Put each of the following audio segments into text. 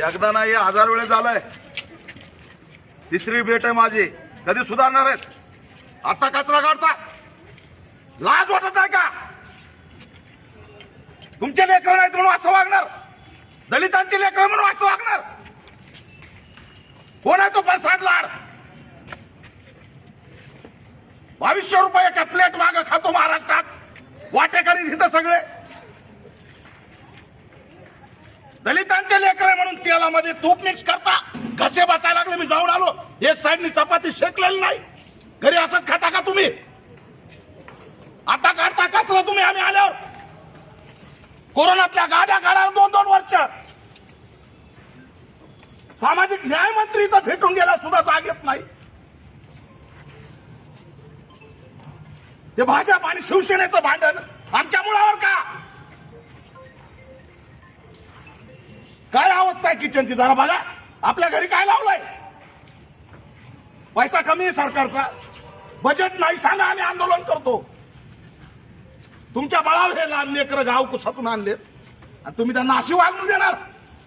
एकदा नाही हजार वेळेस झालंय. तिसरी भेट आहे माझी. कधी सुधारणार आहेत? आता कचरा काढता. लाज वाटत आहे का? तुमचे लेकर नाहीत म्हणून असं वागणार. दलितांचे लेकर म्हणून असं वागणार. कोण आहे तो प्रसाद लाड? बावीसशे रुपये एका प्लेट माग खातो महाराष्ट्रात. वाटेकरी तिथं सगळे. दलितांचे लेकर म्हणून तेलामध्ये तूप मिक्स करता. कसे बसायला लागले मी जाऊन आलो. एक साईडनी चपाती शेकलेली नाही. घरी असंच खाता का तुम्ही? आता काढता कचरा तुम्ही आम्ही आल्यावर. कोरोनातल्या गाड्या काढा दोन दोन वर्ष. सामाजिक न्याय मंत्री इथं भेटून गेला सुद्धा जाग येत नाही. ते भाजप आणि शिवसेनेचं भांडण आमच्या मुळावर का? काय अवस्था आहे किचनची जरा बघा. आपल्या घरी काय लावलंय? पैसा कमी आहे सरकारचा. बजेट नाही सांगा आम्ही आंदोलन करतो. तुमच्या बळावर हे लहान लेकर गाव कुसातून आणले. आणि तुम्ही त्यांना अशी वागणूक देणार.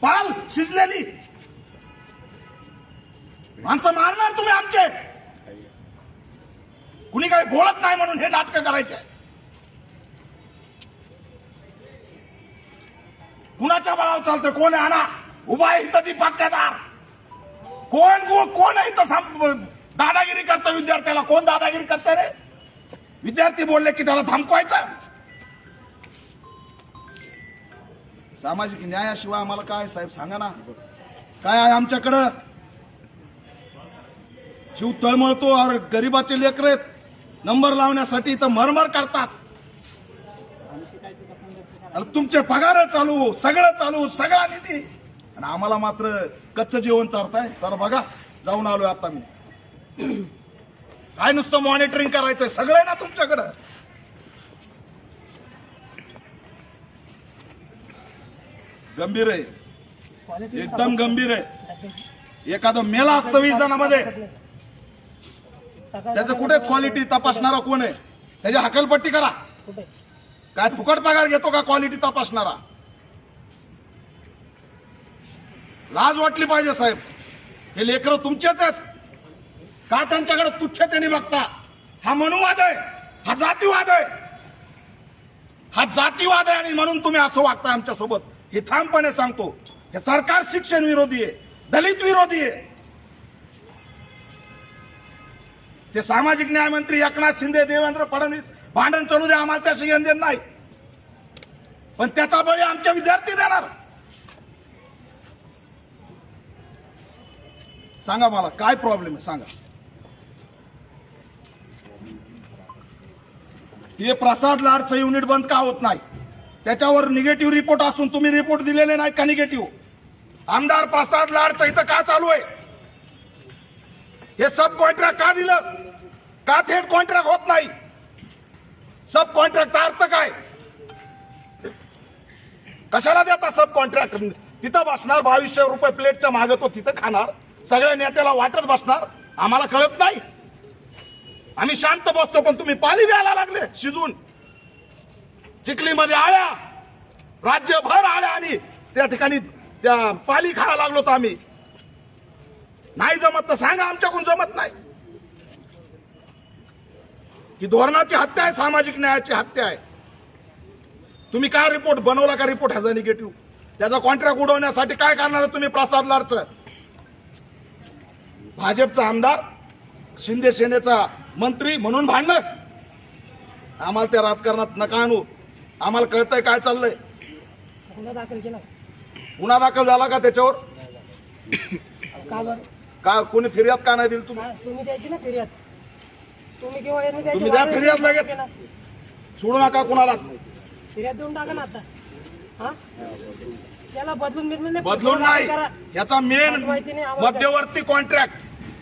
पाल शिजलेली. माणसं मारणार तुम्ही आमचे. कुणी काही बोलत नाही म्हणून हे नाटक करायचे. कुणाच्या बळावर चालतं कोण आहे आणा? उभा आहे इथं दीपक केदार. कोण कोण कोण आहे इथं दादागिरी करतं विद्यार्थ्याला? कोण दादागिरी करतं रे? विद्यार्थी बोलले की त्याला थांबवायचं सामाजिक न्यायाशिवाय आम्हाला काय साहेब? सांगा ना. काय आहे आमच्याकडं? जीव तळमळतो और गरीबाचे लेकर आहेत. नंबर लावण्यासाठी इथं मरमर करतात. आणि तुमचे पगार चालू सगळं चालू सगळा निधी. आणि आम्हाला मात्र कच्च जेवण चारताय. चला बघा जाऊन आलोय आता मी. काय नुसतं मॉनिटरिंग करायचंय? सगळं आहे ना तुमच्याकडं? गंभीर आहे. एकदम गंभीर आहे. एखादं मेला असतं वीस जणांमध्ये. त्याचं कुठे क्वालिटी तपासणारा कोण आहे? त्याची हकलपट्टी करा. काय फुकट पगार घेतो का क्वालिटी तपासणारा? लाज वाटली पाहिजे साहेब. हे लेकर तुमचेच आहेत. का त्यांच्याकडे तुच्छतेने बघता? हा मनुवाद आहे. हा जातीवाद आहे. हा जातीवाद आहे आणि म्हणून तुम्ही असं वागता आमच्यासोबत. हे ठामपणे सांगतो. हे सरकार शिक्षण विरोधी आहे. दलित विरोधी आहे. ते सामाजिक न्याय मंत्री एकनाथ शिंदे देवेंद्र फडणवीस भांडण चालू दे आम्हाला त्याशी घेऊन देणं नाही. पण त्याचा बळी आमचे विद्यार्थी देणार. सांगा मला काय प्रॉब्लेम आहे? सांगा. ते प्रसाद लाडचं युनिट बंद का होत नाही? त्याच्यावर निगेटिव्ह रिपोर्ट असून तुम्ही रिपोर्ट दिलेले नाहीत का निगेटिव्ह आमदार प्रसाद लाडचं इथं का चालू आहे? हे सब कॉन्ट्रॅक्ट का दिलं? का थेट कॉन्ट्रॅक्ट होत नाही? सब कॉन्ट्रॅक्टचा अर्थ काय? कशाला देता सब कॉन्ट्रॅक्ट तिथं बसणार बावीसशे रुपये प्लेटच्या मागे तो तिथं खाणार सगळ्या नेत्याला वाटत बसणार आम्हाला कळत नाही. आम्ही शांत बसतो पण तुम्ही पाली द्यायला लागले शिजून. चिखलीमध्ये आळ्या राज्यभर आळ्या आणि त्या ठिकाणी त्या पाली खायला लागलो तर आम्ही. नाही जमत तर सांगा आमच्याकडून जमत नाही. ही धोरणाची हत्या आहे सामाजिक न्यायाची हत्या आहे. तुम्ही काय रिपोर्ट बनवला का रिपोर्ट ह्याचा निगेटिव्ह त्याचा कॉन्ट्रॅक्ट उडवण्यासाठी काय करणार तुम्ही प्रसाद लाडचं? भाजपचा आमदार शिंदे सेनेचा मंत्री म्हणून भांडणं आम्हाला त्या राजकारणात नका आणू. आम्हाला कळतंय काय चाललंय. गुन्हा दाखल केला. गुन्हा दाखल झाला का त्याच्यावर? का कोणी फिर्याद का नाही दिली तुम्ही? तुम्ही द्यायची ना फिर्याद. तुम्ही किंवा यांनी द्यायची तुम्ही द्या वारंवार फिर्याद लगेच. सोडू नका कुणाला. फिर्याद देऊन टाका ना आता. हा? त्याला बदलून बिदलून नाही, बदलून नाही. करा. याचा मेन माहिती नाही आम्हाला मध्यवर्ती कॉन्ट्रॅक्ट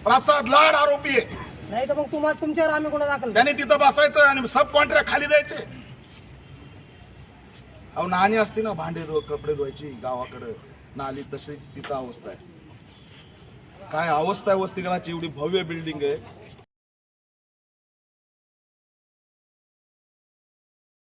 प्रसाद लाड आरोपी आहे. नाही तर मग तुम्हाला तुमच्यावर आम्ही गुन्हा दाखल? करू. त्याने तिथं बसायचं आणि सब कॉन्ट्रॅक्ट खाली द्यायचे. अहो नाणी असते ना भांडे धु कपडे धुवायची गावाकडे. नाली तशी तिथं अवस्था आहे. काय अवस्था आहे वसतिगृहाची एवढी भव्य बिल्डिंग आहे.